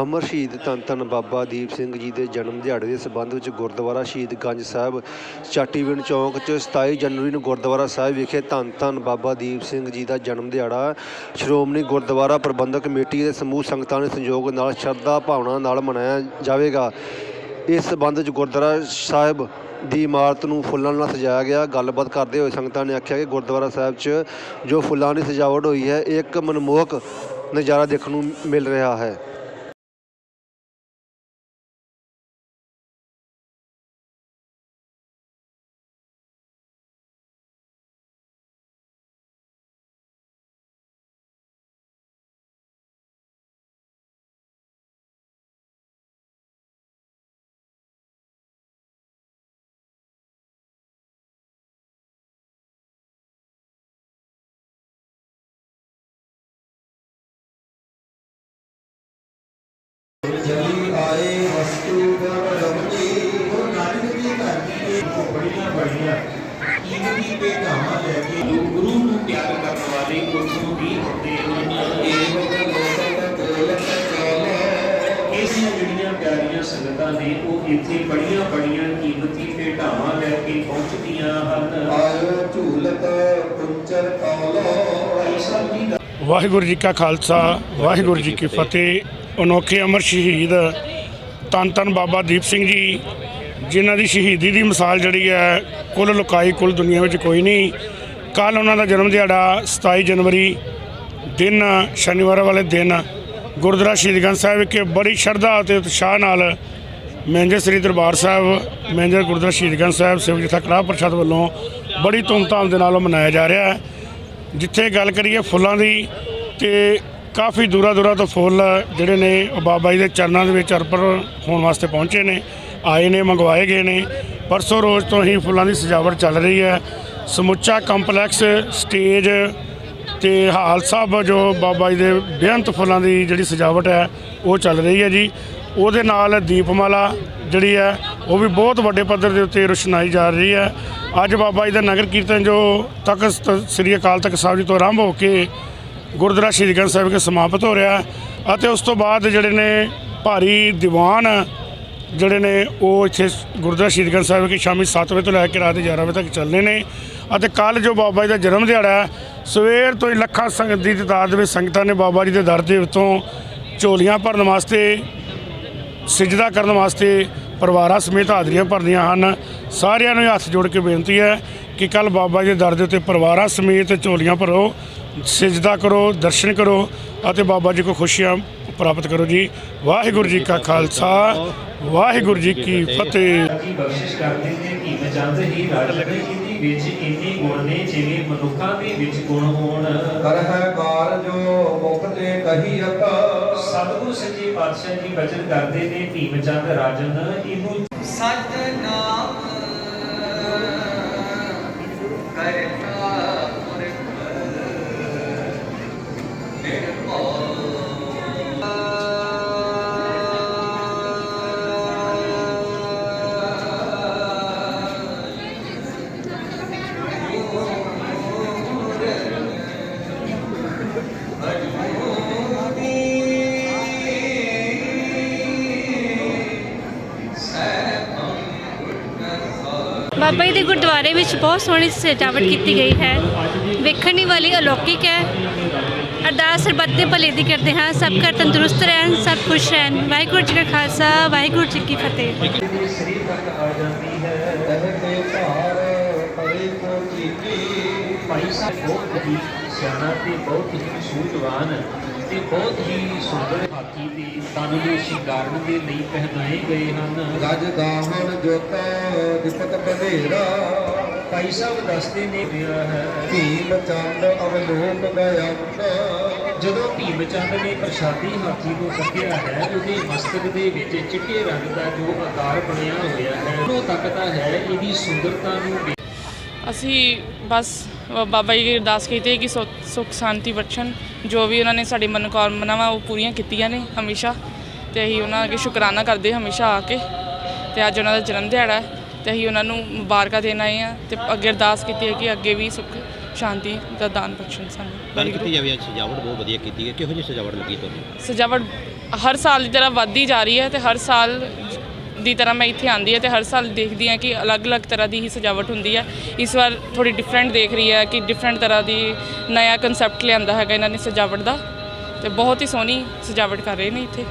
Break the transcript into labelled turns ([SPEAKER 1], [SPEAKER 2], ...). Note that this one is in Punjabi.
[SPEAKER 1] ਅਮਰ ਸ਼ਹੀਦ ਧੰਨ ਧੰਨ ਬਾਬਾ ਦੀਪ ਸਿੰਘ ਜੀ ਦੇ ਜਨਮ ਦਿਹਾੜੇ ਦੇ ਸਬੰਧ ਵਿੱਚ ਗੁਰਦੁਆਰਾ ਸ਼ਹੀਦ ਗੰਜ ਸਾਹਿਬ, ਚਾਟੀਵਿੰਡ ਚੌਂਕ 'ਚ 27 ਜਨਵਰੀ ਨੂੰ ਗੁਰਦੁਆਰਾ ਸਾਹਿਬ ਵਿਖੇ ਧੰਨ ਧੰਨ ਬਾਬਾ ਦੀਪ ਸਿੰਘ ਜੀ ਦਾ ਜਨਮ ਦਿਹਾੜਾ, ਸ਼੍ਰੋਮਣੀ ਗੁਰਦੁਆਰਾ ਪ੍ਰਬੰਧਕ ਕਮੇਟੀ ਦੇ ਸਮੂਹ ਸੰਗਤਾਂ ਦੇ ਸਹਿਯੋਗ ਨਾਲ ਸ਼ਰਧਾ ਭਾਵਨਾ ਨਾਲ ਮਨਾਇਆ ਜਾਵੇਗਾ। ਇਸ ਸਬੰਧ ਵਿੱਚ ਗੁਰਦੁਆਰਾ ਸਾਹਿਬ ਦੀ ਇਮਾਰਤ ਨੂੰ ਫੁੱਲਾਂ ਨਾਲ ਸਜਾਇਆ ਗਿਆ। ਗੱਲਬਾਤ ਕਰਦੇ ਹੋਏ ਸੰਗਤਾਂ ਨੇ ਆਖਿਆ ਕਿ ਗੁਰਦੁਆਰਾ ਸਾਹਿਬ 'ਚ ਜੋ ਫੁੱਲਾਂ ਦੀ ਸਜਾਵਟ ਹੋਈ ਹੈ, ਇਹ ਇੱਕ ਮਨਮੋਹਕ ਨਜ਼ਾਰਾ ਦੇਖਣ ਨੂੰ ਮਿਲ ਰਿਹਾ ਹੈ।
[SPEAKER 2] ਜਲੀ ਆਏ ਵਸਤੂ ਪਰ ਰਮਤੀ ਗੁਰੂ ਨਾਨਕ ਜੀ ਘਰ ਦੀ ਇੱਕ ਬੜੀਆਂ ਬੜੀਆਂ ਕੀਮਤੀ ਭੇਟਾਵਾਂ ਲੈ ਕੇ
[SPEAKER 3] ਗੁਰੂ ਨੂੰ ਪਿਆਰ ਕਰਨ ਵਾਲੇ ਉੱਥੋਂ ਵੀ ਹੁੰਦੇ ਹਨ।
[SPEAKER 2] ਏਵਕ ਲੋਕਨ ਤੋਲਕ ਚੋਲੇ
[SPEAKER 3] ਇਸੀਆਂ ਜਿਹੜੀਆਂ ਪਿਆਰੀਆਂ ਸੰਗਤਾਂ ਨੇ ਉਹ ਇੱਥੇ ਬੜੀਆਂ ਬੜੀਆਂ ਕੀਮਤੀ ਭੇਟਾਵਾਂ ਲੈ ਕੇ ਪਹੁੰਚਦੀਆਂ ਹਨ।
[SPEAKER 2] ਆਇਓ ਝੂਲਤ ਕੁੰਚਰ ਕੌਲੋ।
[SPEAKER 3] ਭਾਈ ਸਾਹਿਬ ਜੀ ਦਾ
[SPEAKER 4] ਵਾਹਿਗੁਰੂ ਜੀ ਕਾ ਖਾਲਸਾ ਵਾਹਿਗੁਰੂ ਜੀ ਕੀ ਫਤਿਹ। ਅਨੋਖੇ ਅਮਰ ਸ਼ਹੀਦ ਧੰਨ ਧੰਨ ਬਾਬਾ ਦੀਪ ਸਿੰਘ ਜੀ, ਜਿਨ੍ਹਾਂ ਦੀ ਸ਼ਹੀਦੀ ਦੀ ਮਿਸਾਲ ਜਿਹੜੀ ਹੈ, ਕੁੱਲ ਲੁਕਾਈ ਕੁੱਲ ਦੁਨੀਆ ਵਿੱਚ ਕੋਈ ਨਹੀਂ। ਕੱਲ ਉਹਨਾਂ ਦਾ ਜਨਮ ਦਿਹਾੜਾ 27 ਜਨਵਰੀ ਦਿਨ, ਸ਼ਨੀਵਾਰ ਵਾਲੇ ਦਿਨ ਗੁਰਦੁਆਰਾ ਸ਼ਹੀਦਗੰਜ ਸਾਹਿਬ ਵਿਖੇ ਬੜੀ ਸ਼ਰਧਾ ਅਤੇ ਉਤਸ਼ਾਹ ਨਾਲ ਮੈਨੇਜਰ ਸ੍ਰੀ ਦਰਬਾਰ ਸਾਹਿਬ, ਮੈਨੇਜਰ ਗੁਰਦੁਆਰਾ ਸ਼ਹੀਦਗੰਜ ਸਾਹਿਬ ਸਿਵ ਜਥਾ ਕੜਾਹ ਪ੍ਰਸ਼ਾਦ ਵੱਲੋਂ ਬੜੀ ਧੂਮਧਾਮ ਦੇ ਨਾਲ ਉਹ ਮਨਾਇਆ ਜਾ ਰਿਹਾ ਹੈ। ਜਿੱਥੇ ਗੱਲ ਕਰੀਏ ਫੁੱਲਾਂ ਦੀ ਤੇ ਕਾਫੀ ਦੂਰਾ ਦੂਰਾ ਤੋਂ ਫੁੱਲ ਜਿਹੜੇ ਨੇ ਉਹ ਬਾਬਾ ਜੀ ਦੇ ਚਰਨਾਂ ਦੇ ਵਿੱਚ ਅਰਪਣ ਹੋਣ ਵਾਸਤੇ ਪਹੁੰਚੇ ਨੇ, ਆਏ ਨੇ, ਮੰਗਵਾਏ ਗਏ ਨੇ। ਪਰਸੋਂ ਰੋਜ਼ ਤੋਂ ਹੀ ਫੁੱਲਾਂ ਦੀ ਸਜਾਵਟ ਚੱਲ ਰਹੀ ਹੈ। ਸਮੁੱਚਾ ਕੰਪਲੈਕਸ ਸਟੇਜ ਤੇ ਹਾਲ ਸਾਹਿਬ ਜੋ ਬਾਬਾ ਜੀ ਦੇ ਬੇਅੰਤ ਫੁੱਲਾਂ ਦੀ ਜਿਹੜੀ ਸਜਾਵਟ ਹੈ, ਉਹ ਚੱਲ ਰਹੀ ਹੈ ਜੀ। ਉਹਦੇ ਨਾਲ ਦੀਪਮਾਲਾ ਜਿਹੜੀ ਹੈ, ਉਹ ਵੀ ਬਹੁਤ ਵੱਡੇ ਪੱਧਰ ਦੇ ਉੱਤੇ ਰੁਸ਼ਨਾਈ ਜਾ ਰਹੀ ਹੈ। ਅੱਜ ਬਾਬਾ ਜੀ ਦਾ ਨਗਰ ਕੀਰਤਨ ਜੋ ਤਖਤ ਸ੍ਰੀ ਅਕਾਲ ਤਖਤ ਸਾਹਿਬ ਜੀ ਤੋਂ ਆਰੰਭ ਹੋ ਕੇ ਗੁਰਦੁਆਰਾ ਸ਼੍ਰੀਗੰਜ ਸਾਹਿਬ ਕੇ ਸਮਾਪਤ ਹੋ ਰਿਹਾ ਅਤੇ ਉਸ ਤੋਂ ਬਾਅਦ ਜਿਹੜੇ ਨੇ ਭਾਰੀ ਦੀਵਾਨ ਜਿਹੜੇ ਨੇ ਉਹ ਇੱਥੇ ਗੁਰਦੁਆਰਾ ਸ਼੍ਰੀ ਸ਼ਹੀਦਗੰਜ ਸਾਹਿਬ ਕਿ ਸ਼ਾਮੀ 7 ਵਜੇ ਤੋਂ ਲੈ ਕੇ ਰਾਤ ਦੇ 11 ਵਜੇ ਤੱਕ ਚੱਲਣੇ ਨੇ ਅਤੇ ਕੱਲ ਜੋ ਬਾਬਾ ਜੀ ਦਾ ਜਨਮ ਦਿਹਾੜਾ ਹੈ, ਸਵੇਰ ਤੋਂ ਹੀ ਲੱਖਾਂ ਸੰਗਤ ਦੀ ਤਾਦਾਦ ਦੇ ਵਿੱਚ ਸੰਗਤਾਂ ਨੇ ਬਾਬਾ ਜੀ ਦੇ ਦਰ ਦੇ ਉੱਤੋਂ ਝੋਲੀਆਂ ਭਰਨ ਵਾਸਤੇ, ਸਿਜਦਾ ਕਰਨ ਵਾਸਤੇ ਪਰਿਵਾਰਾਂ ਸਮੇਤ ਹਾਜ਼ਰੀਆਂ ਭਰਨੀਆਂ ਹਨ। ਸਾਰਿਆਂ ਨੂੰ ਹੱਥ ਜੋੜ ਕੇ ਬੇਨਤੀ ਹੈ ਕਿ ਕੱਲ ਬਾਬਾ ਜੀ ਦੇ ਦਰ ਦੇ ਉੱਤੇ ਪਰਿਵਾਰਾਂ ਸਮੇਤ ਝੋਲੀਆਂ ਭਰੋ ਸਿਜਦਾ ਕਰੋ ਦਰਸ਼ਨ ਕਰੋ ਅਤੇ ਬਾਬਾ ਜੀ ਕੋ ਖੁਸ਼ੀਆਂ ਪ੍ਰਾਪਤ ਕਰੋ ਜੀ। ਵਾਹਿਗੁਰੂ ਜੀ ਕਾ ਖਾਲਸਾ ਵਾਹਿਗੁਰੂ ਜੀ ਕੀ ਫਤਿਹ।
[SPEAKER 3] ਜੀ ਬਖਸ਼ਿਸ਼ ਕਰਦੇ ਨੇ? ਕਿ ਮਚੰਦ ਹੀ ਰੜ ਲਗੇ ਇਹਦੀ ਵਿੱਚ ਇੰਨੇ ਗੁਣ ਨੇ ਜਿਵੇਂ ਮਨੁੱਖਾਂ ਦੇ ਵਿੱਚ ਗੁਣ ਹੋਣ।
[SPEAKER 2] ਕਰ ਹੈ ਕਾਰ ਜੋ ਮੁਖ ਤੇ ਕਹੀਅਤ
[SPEAKER 3] ਸਤਿਗੁਰੂ ਸੱਚੇ ਪਾਤਸ਼ਾਹ ਜੀ ਬਚਨ ਕਰਦੇ ਨੇ ਭੀਮ ਚੰਦ ਰਾਜਨ ਇਹਨੂੰ
[SPEAKER 5] ਸਤਨਾਮ ਕਰਤਾ
[SPEAKER 6] ਬਾਬਾ ਜੀ ਦੇ ਗੁਰਦੁਆਰੇ ਵਿੱਚ ਬਹੁਤ ਸੋਹਣੀ ਸਜਾਵਟ ਕੀਤੀ ਗਈ ਹੈ। ਵੇਖਣ ਵਾਲੀ ਅਲੌਕਿਕ ਹੈ। ਅਰਦਾਸ ਸਰਬੱਤ ਦੇ ਭਲੇ ਦੀ ਕਰਦੇ ਹਾਂ। ਸਭ ਕਰ ਤੰਦਰੁਸਤ ਰਹਿਣ ਸਭ ਖੁਸ਼ ਰਹਿਣ। ਵਾਹਿਗੁਰੂ ਜੀ ਕਾ ਖਾਲਸਾ ਵਾਹਿਗੁਰੂ ਜੀ ਕੀ ਫਤਿਹ।
[SPEAKER 3] ਭਾਈ ਸਾਹਿਬ ਬਹੁਤ ਹੀ ਸਿਆਣਾ ਤੇ ਬਹੁਤ ਹੀ ਸੂਝਵਾਨ ਤੇ ਬਹੁਤ ਹੀ ਸੁੰਦਰ ਹਾਥੀ ਦੇ ਤਨ ਨੂੰ ਸ਼ਿੰਗਾਰਨ ਦੇ ਲਈ ਪਹਿਨਾਏ ਗਏ ਹਨ
[SPEAKER 2] ਗਜ ਗਾਵਨ ਜੋਤਾ ਦਿਪਤ ਬਧੇਰਾ
[SPEAKER 3] ਭਾਈ ਸਾਹਿਬ ਦੱਸਦੇ ਨੇ ਮੇਰਾ ਹੈ।
[SPEAKER 2] ਭੀਮ ਚੰਦ ਅਵਲੋਕ ਗਯੰਤ
[SPEAKER 3] ਜਦੋਂ ਭੀਮ ਚੰਦ ਨੇ ਪ੍ਰਸ਼ਾਦੀ ਹਾਥੀ ਨੂੰ ਕੱਟਿਆ ਹੈ, ਉਹਦੇ ਮਸਤਕ ਦੇ ਵਿੱਚ ਚਿੱਟੇ ਰੰਗ ਦਾ ਜੋ ਆਕਾਰ ਬਣਿਆ ਹੋਇਆ ਹੈ ਉਹ ਤੱਕਦਾ ਹੈ ਇਹਦੀ ਸੁੰਦਰਤਾ ਨੂੰ
[SPEAKER 7] ਅਸੀਂ ਬਸ ਬਾਬਾ ਜੀ ਦੀ ਅਰਦਾਸ ਕੀਤੀ ਹੈ ਕਿ ਸੁ- ਸੁੱਖ, ਸ਼ਾਂਤੀ ਬਖਸ਼ਣ ਜੋ ਵੀ ਉਹਨਾਂ ਨੇ ਸਾਡੀ ਮਨੋਕਾਮਨਾਵਾਂ ਉਹ ਪੂਰੀਆਂ ਕੀਤੀਆਂ ਨੇ ਹਮੇਸ਼ਾ। ਤੇ ਅਸੀਂ ਉਹਨਾਂ ਅੱਗੇ ਸ਼ੁਕਰਾਨਾ ਕਰਦੇ ਹਮੇਸ਼ਾ ਆ ਕੇ। ਤੇ ਅੱਜ ਉਹਨਾਂ ਦਾ ਜਨਮ ਦਿਹਾੜਾ ਹੈ, ਤੇ ਅਸੀਂ ਉਹਨਾਂ ਨੂੰ ਮੁਬਾਰਕਾਂ ਦੇਣ ਆਏ ਆ ਤੇ ਅੱਗੇ ਅਰਦਾਸ ਕੀਤੀ ਹੈ ਕਿ ਅੱਗੇ ਵੀ ਸੁੱਖ ਸ਼ਾਂਤੀ ਦਾ ਦਾਨ ਬਖਸ਼ਣ ਸਾਨੂੰ।
[SPEAKER 8] ਗੱਲ। ਕੀਤੀ ਜਾਵੇ ਅੱਜ ਸਜਾਵਟ ਬਹੁਤ ਵਧੀਆ ਕੀਤੀ ਹੈ। ਕਿਹੋ ਜਿਹੀ ਸਜਾਵਟ ਲੱਗੀ ਤੁਹਾਨੂੰ?
[SPEAKER 7] ਸਜਾਵਟ ਹਰ ਸਾਲ ਦੀ ਤਰ੍ਹਾਂ ਵੱਧਦੀ ਜਾ ਰਹੀ ਹੈ ਤੇ ਹਰ ਸਾਲ ਦੀ ਤਰ੍ਹਾਂ ਮੈਂ ਇੱਥੇ ਆਂਦੀ ਹੈ ਤੇ ਹਰ ਸਾਲ ਦੇਖਦੀ ਹਾਂ ਕਿ ਅਲੱਗ-ਅਲੱਗ ਤਰ੍ਹਾਂ ਦੀ ਹੀ ਸਜਾਵਟ ਹੁੰਦੀ ਹੈ। ਇਸ ਵਾਰ ਥੋੜੀ ਡਿਫਰੈਂਟ ਦੇਖ ਰਹੀ ਹੈ ਕਿ ਡਿਫਰੈਂਟ ਤਰ੍ਹਾਂ ਦੀ ਨਇਆ ਕਨਸੈਪਟ ਲਿਆਂਦਾ ਹੈਗਾ ਇਹਨਾਂ ਨੇ ਸਜਾਵਟ ਦਾ ਤੇ ਬਹੁਤ ਹੀ ਸੋਹਣੀ ਸਜਾਵਟ ਕਰ ਰਹੇ ਨੇ ਇੱਥੇ।